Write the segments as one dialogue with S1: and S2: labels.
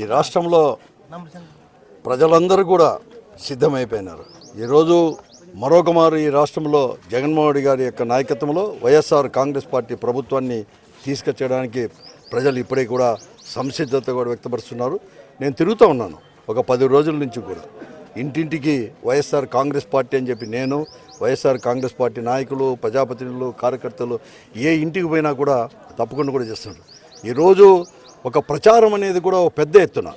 S1: ఈ రాష్ట్రంలో ప్రజలందరూ కూడా సిద్ధమైపోయినారు. ఈరోజు మరొక మారు ఈ రాష్ట్రంలో జగన్మోహన్ రెడ్డి గారి యొక్క నాయకత్వంలో వైఎస్ఆర్ కాంగ్రెస్ పార్టీ ప్రభుత్వాన్ని తీసుకొచ్చడానికి ప్రజలు ఇప్పుడే కూడా సంసిద్ధత కూడా వ్యక్తపరుస్తున్నారు. నేను తిరుగుతూ ఉన్నాను ఒక పది రోజుల నుంచి కూడా. ఇంటింటికి వైఎస్ఆర్ కాంగ్రెస్ పార్టీ అని చెప్పి నేను వైఎస్ఆర్ కాంగ్రెస్ పార్టీ నాయకులు ప్రజాప్రతినిధులు కార్యకర్తలు ఏ ఇంటికి పోయినా కూడా తప్పకుండా కూడా చేస్తున్నారు. ఈరోజు ఒక ప్రచారం అనేది కూడా ఒక పెద్ద ఎత్తున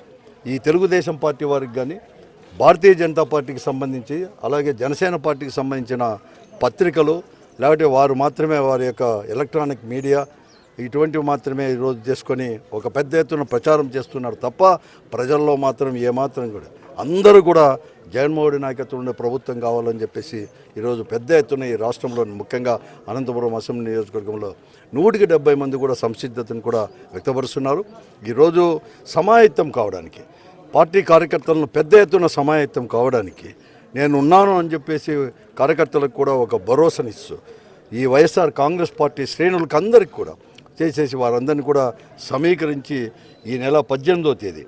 S1: ఈ తెలుగుదేశం పార్టీ వారికి కానీ భారతీయ జనతా పార్టీకి సంబంధించి అలాగే జనసేన పార్టీకి సంబంధించిన పత్రికలు లేకపోతే వారు మాత్రమే వారి యొక్క ఎలక్ట్రానిక్ మీడియా ఇటువంటివి మాత్రమే ఈరోజు చేసుకొని ఒక పెద్ద ఎత్తున ప్రచారం చేస్తున్నారు తప్ప ప్రజల్లో మాత్రం ఏమాత్రం కూడా. అందరూ కూడా జగన్మోహన్ నాయకత్వంలో ప్రభుత్వం కావాలని చెప్పేసి ఈరోజు పెద్ద ఎత్తున ఈ రాష్ట్రంలో ముఖ్యంగా అనంతపురం అసెంబ్లీ నియోజకవర్గంలో నూటికి డెబ్బై మంది కూడా సంసిద్ధతను కూడా వ్యక్తపరుస్తున్నారు. ఈరోజు సమాయత్తం కావడానికి పార్టీ కార్యకర్తలను పెద్ద ఎత్తున సమాయత్తం కావడానికి నేను ఉన్నాను అని చెప్పేసి కార్యకర్తలకు కూడా ఒక భరోసానిస్తూ ఈ వైఎస్ఆర్ కాంగ్రెస్ పార్టీ శ్రేణులకు అందరికి కూడా చేసేసి వారందరినీ కూడా సమీకరించి ఈ నెల పద్దెనిమిదో తేదీ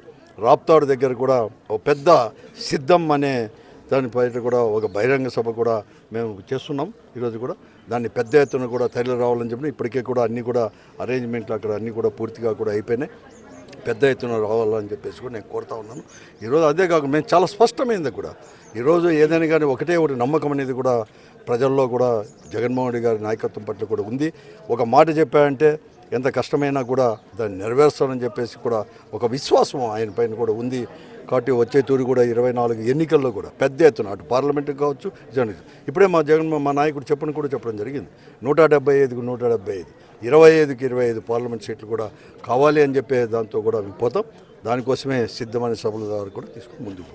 S1: రాప్తాడు దగ్గర కూడా ఒక పెద్ద సిద్ధం అనే దానిపైన కూడా ఒక బహిరంగ సభ కూడా మేము చేస్తున్నాం. ఈరోజు కూడా దాన్ని పెద్ద ఎత్తున కూడా తరలి రావాలని చెప్పి ఇప్పటికే కూడా అన్నీ కూడా అరేంజ్మెంట్లు అక్కడ అన్నీ కూడా పూర్తిగా కూడా అయిపోయినాయి. పెద్ద ఎత్తున రావాలని చెప్పేసి కూడా నేను కోరుతా ఉన్నాను. ఈరోజు అదే కాకుండా మేము చాలా స్పష్టమైంది కూడా. ఈరోజు ఏదైనా కానీ ఒకటే ఒకటి నమ్మకం అనేది కూడా ప్రజల్లో కూడా జగన్మోహన్ రెడ్డి గారి నాయకత్వం పట్ల కూడా ఉంది. ఒక మాట చెప్పారంటే ఎంత కష్టమైనా కూడా దాన్ని నెరవేరుస్తానని చెప్పేసి కూడా ఒక విశ్వాసం ఆయన పైన కూడా ఉంది. కాబట్టి వచ్చే తూరి కూడా ఇరవై నాలుగు ఎన్నికల్లో కూడా పెద్ద ఎత్తున అటు పార్లమెంట్కి కావచ్చు జగన్ ఇప్పుడే మా జగన్ మా నాయకుడు చెప్పని కూడా చెప్పడం జరిగింది. నూట డెబ్బై ఐదుకు నూట డెబ్బై ఐదు ఇరవై ఐదుకి ఇరవై ఐదు పార్లమెంట్ సీట్లు కూడా కావాలి అని చెప్పే దాంతో కూడా మేము పోతాం. దానికోసమే సిద్ధమైన సభల ద్వారా కూడా తీసుకుని ముందుకు